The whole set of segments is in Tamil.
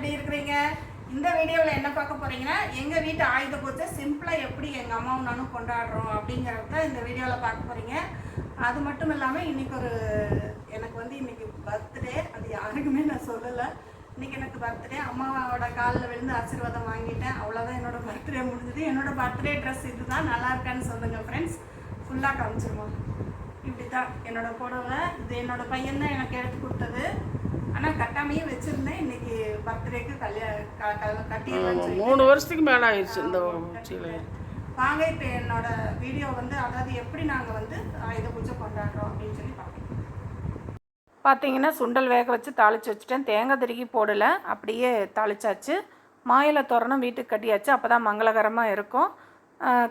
எப்படி இருக்கிறீங்க? இந்த வீடியோவில் என்ன பார்க்க போகிறீங்கன்னா எங்கள் வீட்டு ஆயுத பூஜை சிம்பிளாக எப்படி எங்கள் அம்மாவும் நானும் கொண்டாடுறோம் அப்படிங்கிறத இந்த வீடியோவில் பார்க்க போகிறீங்க அது மட்டும் இல்லாமல் இன்றைக்கி ஒரு எனக்கு வந்து இன்னைக்கு பர்த்டே அது யாருக்குமே நான் சொல்லலை. இன்னைக்கு எனக்கு பர்த்டே அம்மாவோட காலில் விழுந்து ஆசீர்வாதம் வாங்கிட்டேன். அவ்வளோதான் என்னோடய பர்த்டே முடிஞ்சது. என்னோட பர்த்டே ட்ரெஸ் இதுதான். நல்லா இருக்கான்னு சொல்லுங்கள் ஃப்ரெண்ட்ஸ் ஃபுல்லாக காமிச்சிருவோம். இப்படி தான் என்னோடய புடவை இது என்னோடய பையன் தான் எனக்கு எடுத்து கொடுத்தது. பர்த்டேக்கு கல்யாணம் கட்டிடலாம்னு சொல்லி மூணு வருஷத்துக்கு மேலே ஆயிடுச்சு இந்த சீலை வாங்க இப்போ என்னோட வீடியோ வந்து அதாவது எப்படி நாங்கள் வந்து ஆயுத பூஜை கொண்டாடுறோம் அப்படின்னு சொல்லி பார்க்கலாம். பார்த்தீங்கன்னா சுண்டல் வேக வச்சு தாளித்து வச்சுட்டேன். தேங்காய் திருக்கி போடலை. அப்படியே தாளிச்சாச்சு. மாயில தோரணம் வீட்டுக்கு கட்டியாச்சு. அப்போ தான் மங்களகரமாக இருக்கும்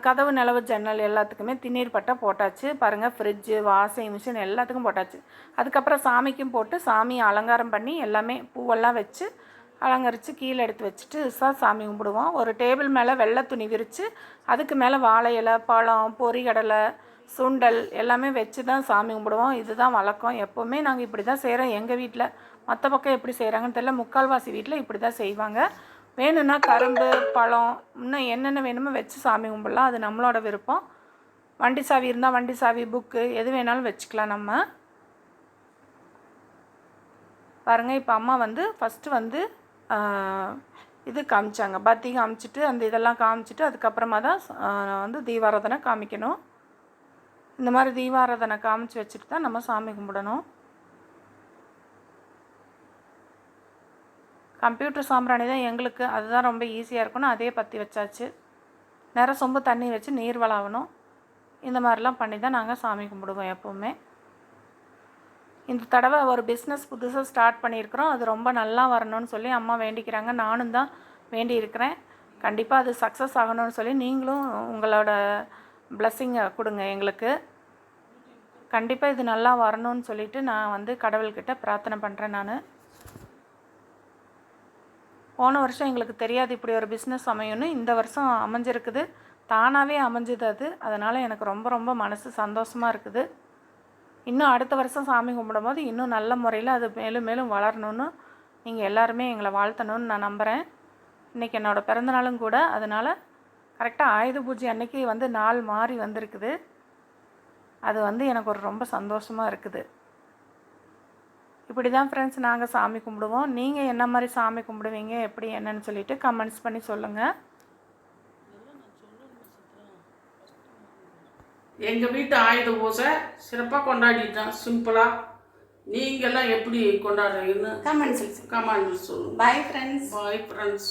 கதவு நிலவு ஜன்னல் எல்லாத்துக்குமே திண்ணீர் பட்டை போட்டாச்சு. பாருங்கள் ஃப்ரிட்ஜு வாஷிங் மிஷின் எல்லாத்துக்கும் போட்டாச்சு. அதுக்கப்புறம் சாமிக்கும் போட்டு சாமியை அலங்காரம் பண்ணி எல்லாமே பூவெல்லாம் வச்சு அலங்கரித்து கீழே எடுத்து வச்சுட்டு தான் சாமி கும்பிடுவோம். ஒரு டேபிள் மேலே வெள்ளை துணி விரித்து அதுக்கு மேலே வாழை இலை பழம் பொறிகடலை சுண்டல் எல்லாமே வச்சு தான் சாமி கும்பிடுவோம். இதுதான் வழக்கம். எப்போவுமே நாங்கள் இப்படி தான் செய்கிறோம் எங்கள் வீட்டில் மற்ற பக்கம் எப்படி செய்கிறாங்கன்னு தெரியல. முக்கால்வாசி வீட்டில் இப்படி தான் செய்வாங்க. வேணும்னா கரும்பு பழம் இன்னும் என்னென்ன வேணுமோ வச்சு சாமி கும்பிடலாம். அது நம்மளோட விருப்பம். வண்டி சாவி இருந்தால் வண்டி சாவி புக்கு எது வேணாலும் வச்சுக்கலாம் நம்ம. பாருங்கள் இப்போ அம்மா வந்து ஃபஸ்ட்டு வந்து இது காமிச்சாங்க. பத்தி காமிச்சிட்டு அந்த இதெல்லாம் காமிச்சிட்டு அதுக்கப்புறமா தான் வந்து தீபாராதனை காமிக்கணும். இந்த மாதிரி தீபாராதனை காமிச்சு வச்சுட்டு தான் நம்ம சாமி கும்பிடணும். கம்ப்யூட்டர் சாம்பிராணி தான் எங்களுக்கு. அதுதான் ரொம்ப ஈஸியாக இருக்கணும் அதே பற்றி வச்சாச்சு. நிற சொம்பு தண்ணி வச்சு நீர் வளாகணும் இந்த மாதிரிலாம் பண்ணி தான் நாங்கள் சாமி கும்பிடுவோம் எப்போவுமே. இந்த தடவை ஒரு பிஸ்னஸ் புதுசாக ஸ்டார்ட் பண்ணியிருக்கிறோம். அது ரொம்ப நல்லா வரணும்னு சொல்லி அம்மா வேண்டிக்கிறாங்க. நானும் தான் வேண்டி இருக்கிறேன் கண்டிப்பாக அது சக்ஸஸ் ஆகணும்னு சொல்லி நீங்களும் உங்களோட பிளஸ்ஸிங்கை கொடுங்க எங்களுக்கு. கண்டிப்பாக இது நல்லா வரணும்னு சொல்லிட்டு நான் வந்து கடவுள்கிட்ட பிரார்த்தனை பண்ணுறேன் நான். போன வருஷம் எங்களுக்கு தெரியாது இப்படி ஒரு பிஸ்னஸ் அமையும்னு. இந்த வருஷம் அமைஞ்சிருக்குது. தானாகவே அமைஞ்சது அது. அதனால் எனக்கு ரொம்ப ரொம்ப மனசு சந்தோஷமாக இருக்குது. இன்னும் அடுத்த வருஷம் சாமி கும்பிடும்போது இன்னும் நல்ல முறையில் அது மேலும் மேலும் வளரணும்னு நீங்கள் எல்லாருமே எங்களை வாழ்த்தணும்னு நான் நம்புகிறேன் இன்றைக்கி என்னோடய பிறந்தநாளும் கூட அதனால் கரெக்டாக ஆயுத பூஜை அன்னைக்கு வந்து நாள் மாறி வந்திருக்குது. அது வந்து எனக்கு ஒரு ரொம்ப சந்தோஷமாக இருக்குது. இப்படி தான் ஃப்ரெண்ட்ஸ் நாங்கள் சாமி கும்பிடுவோம். நீங்கள் என்ன மாதிரி சாமி கும்பிடுவீங்க எப்படி என்னன்னு சொல்லிட்டு கமெண்ட்ஸ் பண்ணி சொல்லுங்கள் எங்கள் வீட்டு ஆயுத பூஜை சிறப்பாக கொண்டாடிட்டோம் சிம்பிளாக நீங்கள்லாம் எப்படி கொண்டாடுறீங்கன்னு கமெண்ட்ஸ் கமெண்ட் சொல்லுங்கள் பாய் ஃப்ரெண்ட்ஸ் பாய் ஃப்ரெண்ட்ஸ்